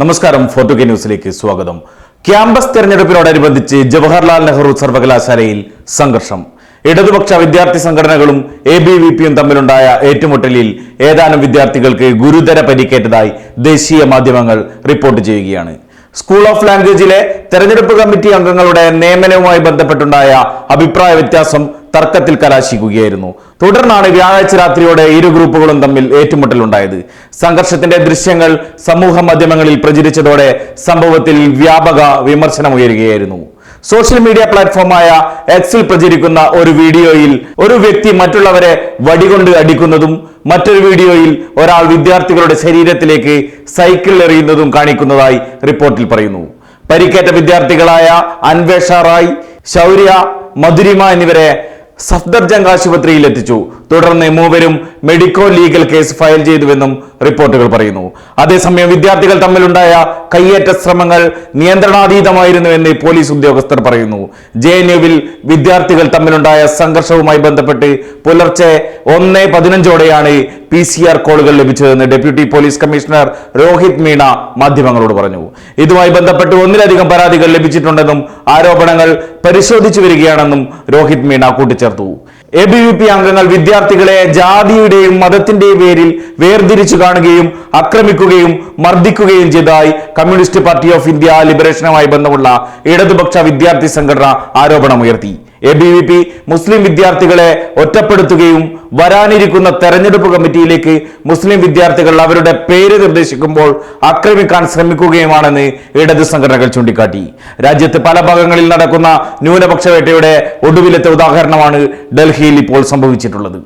നമസ്കാരം ഫോർട്ടു കെ ന്യൂസിലേക്ക് സ്വാഗതം. ക്യാമ്പസ് തെരഞ്ഞെടുപ്പിനോടനുബന്ധിച്ച് ജവഹർലാൽ നെഹ്റു സർവകലാശാലയിൽ സംഘർഷം. ഇടതുപക്ഷ വിദ്യാർത്ഥി സംഘടനകളും എ ബി വി പിയും തമ്മിലുണ്ടായ ഏറ്റുമുട്ടലിൽ ഏതാനും വിദ്യാർത്ഥികൾക്ക് ഗുരുതര പരിക്കേറ്റതായി ദേശീയ മാധ്യമങ്ങൾ റിപ്പോർട്ട് ചെയ്യുകയാണ്. സ്കൂൾ ഓഫ് ലാംഗ്വേജിലെ തെരഞ്ഞെടുപ്പ് കമ്മിറ്റി അംഗങ്ങളുടെ നിയമനവുമായി ബന്ധപ്പെട്ടുണ്ടായ അഭിപ്രായ വ്യത്യാസം തർക്കത്തിൽ കലാശിക്കുകയായിരുന്നു. തുടർന്നാണ് വ്യാഴാഴ്ച രാത്രിയോടെ ഇരു ഗ്രൂപ്പുകളും തമ്മിൽ ഏറ്റുമുട്ടലുണ്ടായത്. സംഘർഷത്തിന്റെ ദൃശ്യങ്ങൾ സമൂഹ മാധ്യമങ്ങളിൽ പ്രചരിച്ചതോടെ സംഭവത്തിൽ വ്യാപക വിമർശനമുയരുകയായിരുന്നു. സോഷ്യൽ മീഡിയ പ്ലാറ്റ്ഫോമായ എക്സിൽ പ്രചരിക്കുന്ന ഒരു വീഡിയോയിൽ ഒരു വ്യക്തി മറ്റുള്ളവരെ വടികൊണ്ട് അടിക്കുന്നതും മറ്റൊരു വീഡിയോയിൽ ഒരാൾ വിദ്യാർത്ഥികളുടെ ശരീരത്തിലേക്ക് സൈക്കിൾ എറിയുന്നതും കാണിക്കുന്നതായി റിപ്പോർട്ടിൽ പറയുന്നു. പരിക്കേറ്റ വിദ്യാർത്ഥികളായ അൻവേഷ റായ് ശൗര്യ മധുരിമ എന്നിവരെ സഫ്ദർജംഗ് ആശുപത്രിയിൽ എത്തിച്ചു തുടർന്ന് മൂവരും മെഡിക്കോ ലീഗൽ കേസ് ഫയൽ ചെയ്തുവെന്നും റിപ്പോർട്ടുകൾ പറയുന്നു. അതേസമയം വിദ്യാർത്ഥികൾ തമ്മിലുണ്ടായ കയ്യേറ്റ ശ്രമങ്ങൾ നിയന്ത്രണാതീതമായിരുന്നുവെന്ന് പോലീസ് ഉദ്യോഗസ്ഥർ പറയുന്നു. ജെ എൻ യുവിൽ വിദ്യാർത്ഥികൾ തമ്മിലുണ്ടായ സംഘർഷവുമായി ബന്ധപ്പെട്ട് പുലർച്ചെ ഒന്ന് പതിനഞ്ചോടെയാണ് പി സി ആർ കോളുകൾ ലഭിച്ചതെന്ന് deputy police commissioner Rohit Meena മാധ്യമങ്ങളോട് പറഞ്ഞു. ഇതുമായി ബന്ധപ്പെട്ട് ഒന്നിലധികം പരാതികൾ ലഭിച്ചിട്ടുണ്ടെന്നും ആരോപണങ്ങൾ പരിശോധിച്ചു വരികയാണെന്നും രോഹിത് മീണ കൂട്ടിച്ചേർത്തു. എ ബി വി പി അംഗങ്ങൾ വിദ്യാർത്ഥികളെ ജാതിയുടെയും മതത്തിന്റെയും പേരിൽ വേർതിരിച്ചു കാണുകയും ആക്രമിക്കുകയും മർദ്ദിക്കുകയും ചെയ്തതായി കമ്മ്യൂണിസ്റ്റ് പാർട്ടി ഓഫ് ഇന്ത്യ ലിബറേഷനുമായി ബന്ധമുള്ള ഇടതുപക്ഷ വിദ്യാർത്ഥി സംഘടന ആരോപണമുയർത്തി. എ ബി വി പി മുസ്ലിം വിദ്യാർത്ഥികളെ ഒറ്റപ്പെടുത്തുകയും വരാനിരിക്കുന്ന തെരഞ്ഞെടുപ്പ് കമ്മിറ്റിയിലേക്ക് മുസ്ലിം വിദ്യാർത്ഥികൾ അവരുടെ പേര് നിർദ്ദേശിക്കുമ്പോൾ ആക്രമിക്കാൻ ശ്രമിക്കുകയുമാണെന്ന് ഇടത് സംഘടനകൾ ചൂണ്ടിക്കാട്ടി. രാജ്യത്ത് പല ഭാഗങ്ങളിൽ നടക്കുന്ന ന്യൂനപക്ഷ വേട്ടയുടെ ഒടുവിലത്തെ ഉദാഹരണമാണ് ഡൽഹിയിൽ ഇപ്പോൾ സംഭവിച്ചിട്ടുള്ളത്.